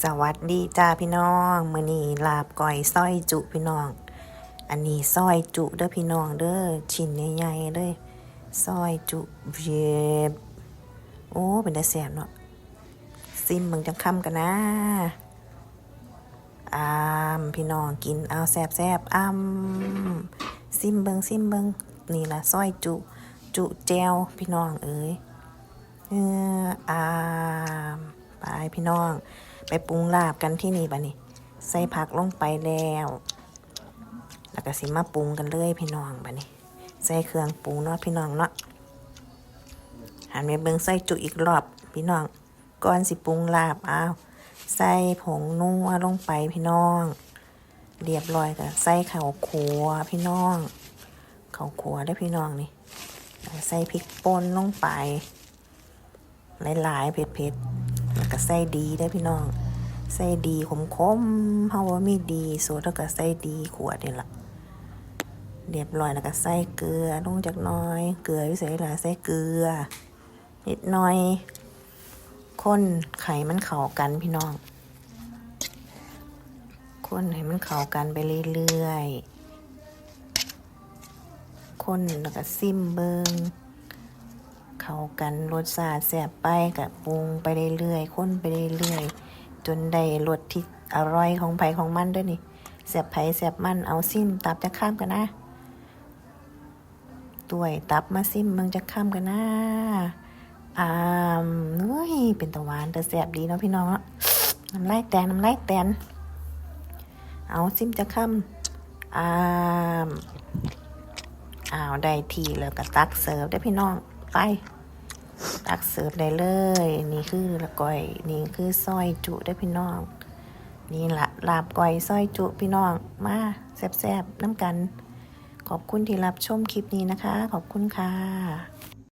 สวัสดีจ้าพี่น้องมื้อนี้ลาบก้อยซอยจุพี่น้อง อันนี้ซอยจุเด้อพี่น้องเด้อชิ้นใหญ่ๆเลยซอยจุเย็บโอ้เป็นตาแซ่บเนาะซิมมึงจังคำกันนะอามพี่น้องกินเอาแซ่บแซ่บๆอ้ำซิมเบิงซิมเบิงนี่ละซอยจุจุแจวพี่น้องเอ้ยเอออามไปพี่น้อง ไปปรุงลาบกันที่นี่บะนี่ใส่ผักลงไปแล้ว แล้วก็สิมาปรุงกันเลยพี่น้องบะนี่ใส่เครื่องปรุงเนาะพี่น้องเนาะหันไปเบิ่งใส่จุอีกรอบพี่น้องก่อนสิปรุงลาบอ้าวใส่ผงนัวลงไปพี่น้อง เรียบร้อยก็ใส่ข้าวขัวพี่น้องข้าวขัวได้พี่น้องนี่ใส่พริกป่นลงไปหลายๆเผ็ดๆ แล้วก็ใส่ดีได้พี่น้อง ใส่ดีขมๆเพราะว่ามีดีสูตรแล้วก็ใส่ดีขวดนี่ละเรียบร้อยแล้วก็ใส่เกลือลงจากน้อย เกลือวิเศษละใส่เกลือ นิดหน่อยคนไข่มันเข้ากันพี่น้องคนให้มันเข้ากันไปเรื่อยๆคนแล้วก็ซิมเบิง เข้ากันรสชาติแซ่บไปกับปรุงไปเรื่อยๆค้นไปเรื่อยๆจนได้รสที่อร่อยของไผ่ของมันด้วยนี่แซ่บไผ่แซ่บมันเอาซิมตับจะข้ามกันนะตัวยตับมาซิมมึงจะข้ามกันนะอ่ามเฮ้ยเป็นตะวานแต่แซ่บดีเนาะพี่น้องเนาะน้ำลายแตนน้ำลายแตนเอาซิมจะข้ามอ่ามอ้าวได้ทีแล้วก็ตักเสิร์ฟได้พี่น้อง ไป ตักเสิร์ฟได้เลย นี่คือละก้อย นี่คือซอยจุได้พี่น้อง นี่ละลาบก้อยซอยจุพี่น้อง มาแซ่บๆน้ำกัน ขอบคุณที่รับชมคลิปนี้นะคะ ขอบคุณค่ะ